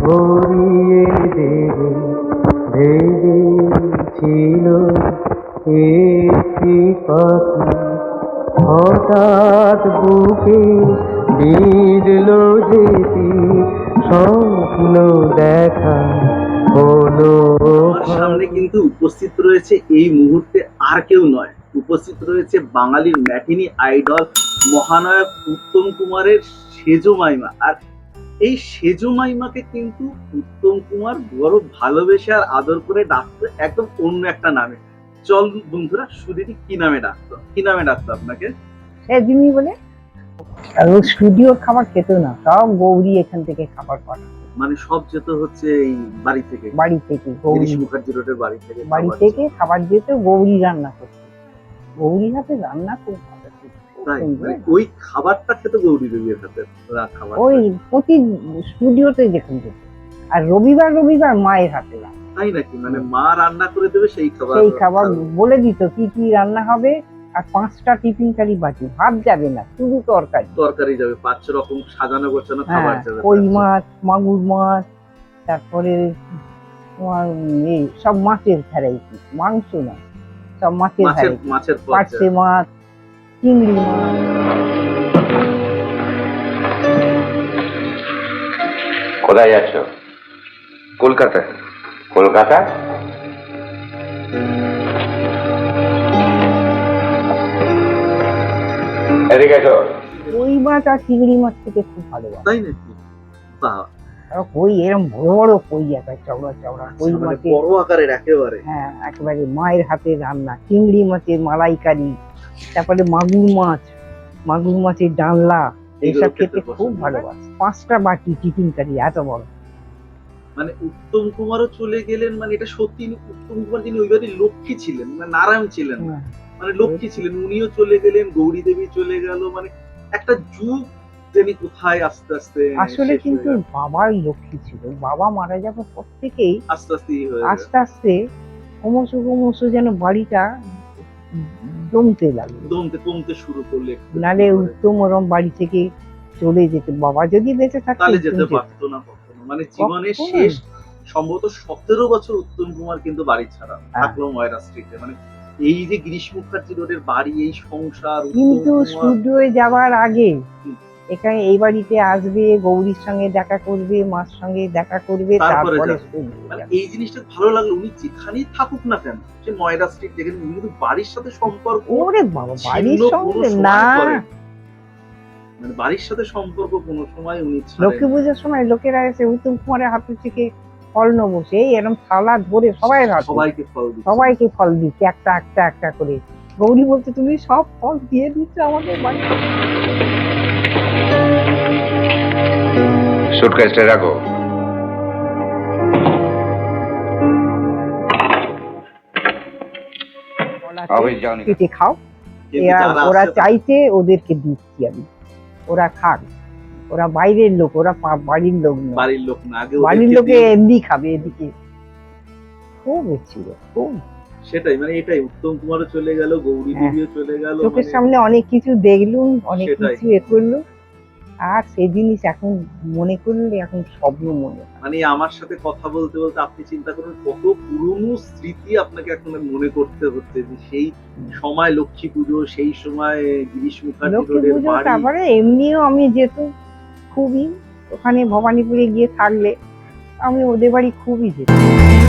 ভরিয়ে দেবে ভেবেছিল একটি পাখি হঠাৎ বুকে বিঁধল যেতি স্বপ্ন দেখা হলো সামনে কিন্তু উপস্থিত রয়েছে এই মুহূর্তে আর কেউ নয়। উপস্থিত রয়েছে বাঙালির ম্যাটিনি আইডল মহানায়ক উত্তম কুমারের সেজো মাইমা। আর এই সেজো মাইমাকে কিন্তু উত্তম কুমার বড় ভালোবেসে আর আদর করে ডাকতো একদম অন্য একটা নামে। চল বন্ধুরা সুদীদি কি নামে ডাকতো? কি নামে ডাকতো আপনাকে? একদিনই বলে আর ও স্টুডিওর খাবার খেত না সব গৌরী এখান থেকে খাবার পাঠাতো মানে সব যেত হচ্ছে এই বাড়ি থেকে? বাড়ি থেকে গৌরী। মুখার্জি রোডের বাড়ি থেকে বাড়ি থেকে খাবার যেত গৌরী রান্না করতো। গৌরী হাতে রান্না খুব ভালো। মানে ওই খাবারটা খেতে গৌরী দেবীর হাতে খাবার ওই প্রতি স্টুডিওতে দেখুন যেত আর রবিবার রবিবার মায়ের হাতে তাই নাকি? মানে মা রান্না করে দেবে সেই খাবার সেই খাবার বলে দিত কি কি রান্না হবে আর পাঁচটা টিফিন কারি বাটি ভাত যাবে না শুধু তরকারি। তরকারি যাবে পাঁচ রকম সাজানো গোছানো হ্যাঁ খাবার যাবে। কই মাছ মাগুর মাছ তারপরে তোমার সব মাছের ভ্যারাইটি মাংস না। সব মাছের মাছের ভ্যারাইটি। মাছের পার্সে মাছ চিংড়ি মাছ। কোথায় যাচ্ছ? কলকাতায় কলকাতা? এদিকে কই মাছ আর চিংড়ি মাছ থেকে খুব ভালোবাসে। তাই নাকি? বাহ, কই এরকম বড় কই একটা চওড়া চওড়া কই মানে বড় আকারের একেবারে। হ্যাঁ একেবারে মায়ের হাতে রান্না চিংড়ি মাছের মালাইকারি তারপরে মাগুর মাছ মাগুর মাছের ডালনা এগুলো এসব খেতে খুব। ভালোবাসে। পাঁচটা বাটি টিফিন কারি এত বড়। মানে উত্তম কুমারও চলে গেলেন মানে এটা সত্যি উত্তম কুমার যিনি ওই বাড়ির লক্ষ্মী ছিলেন মানে নারায়ণ ছিলেন। হ্যাঁ। মানে লক্ষ্মী ছিলেন উনিও চলে গেলেন গৌরী দেবী চলে গেল মানে একটা যুগ যিনি কোথায় আস্তে আস্তে আসলে কিন্তু বাবার লক্ষ্মী ছিল। বাবা মারা যাওয়ার পর থেকেই আস্তে আস্তে ইয়ে হয়ে। আস্তে আস্তে ক্রমশ ক্রমশ যেন বাড়িটা জমতে লাগল। দমতে কমতে শুরু করলে নালে উত্তম ওরম বাড়ি থেকে চলে যেত বাবা যদি বেঁচে থাকতো তাহলে যেতে পারতো না কখনো। মানে জীবনের শেষ সম্ভবত সতেরো বছর উত্তম কুমার কিন্তু বাড়ি ছাড়া হ্যাঁ। থাকল ময়রা স্ট্রিটে মানে এই যে গিরিশ মুখার্জি রোডের বাড়ি এই সংসার কিন্তু স্টুডিওয়ে যাওয়ার আগে। এখানে এই বাড়িতে আসবে গৌরীর সঙ্গে দেখা করবে মার সঙ্গে দেখা করবে তারপরে মানে। এই জিনিসটা ভালো লাগল উনি যেখানেই থাকুক না কেন সে ময়রা স্ট্রিট যেখানে উনি কিন্তু বাড়ির সাথে সম্পর্ক ওরে বাবা বাড়ির সঙ্গে? না। মানে বাড়ির সাথে সম্পর্ক কোনো সময় উনি লক্ষ্মী পুজোর সময় লোকেরা এসে উত্তম কুমারের হাতে থেকে ফল নেব সেই এরকম থালা ধরে সবাই সবাইকে ফল দিচ্ছে। সবাইকে ফল দিচ্ছে একটা একটা একটা করে। গৌরী বলতে তুমি সব ফল দিয়ে দিচ্ছ আমাদের বাড়ি সুটকেসটা রাখো। কেটে খাও। এরা ওরা চাইছে ওদেরকে দিচ্ছি আমি। ওরা খাক। ওরা বাইরের লোক ওরা বাড়ির লোক নয় বাড়ির লোক না আগে বাড়ির লোকে এমনি খাবে এদিকে। খুব ছিল খুব। সেটাই মানে এটাই উত্তম কুমারও চলে গেল গৌরী হ্যাঁ। দেবীও চলে গেল চোখের মানে সামনে অনেক কিছু দেখলুম অনেক কিছু এ করল আর সেই জিনিস এখন মনে করলে এখন স্বপ্ন মনে। মানে আমার সাথে কথা বলতে বলতে আপনি চিন্তা করুন কত পুরনো স্মৃতি আপনাকে এখন মনে করতে হচ্ছে যে সেই সময় লক্ষ্মী পুজো সেই সময় গিরিশ মুখার্জি তারপরে এমনিও আমি যেত খুবই ওখানে ভবানীপুরে গিয়ে থাকলে আমি ওদের বাড়ি খুবই যেতাম।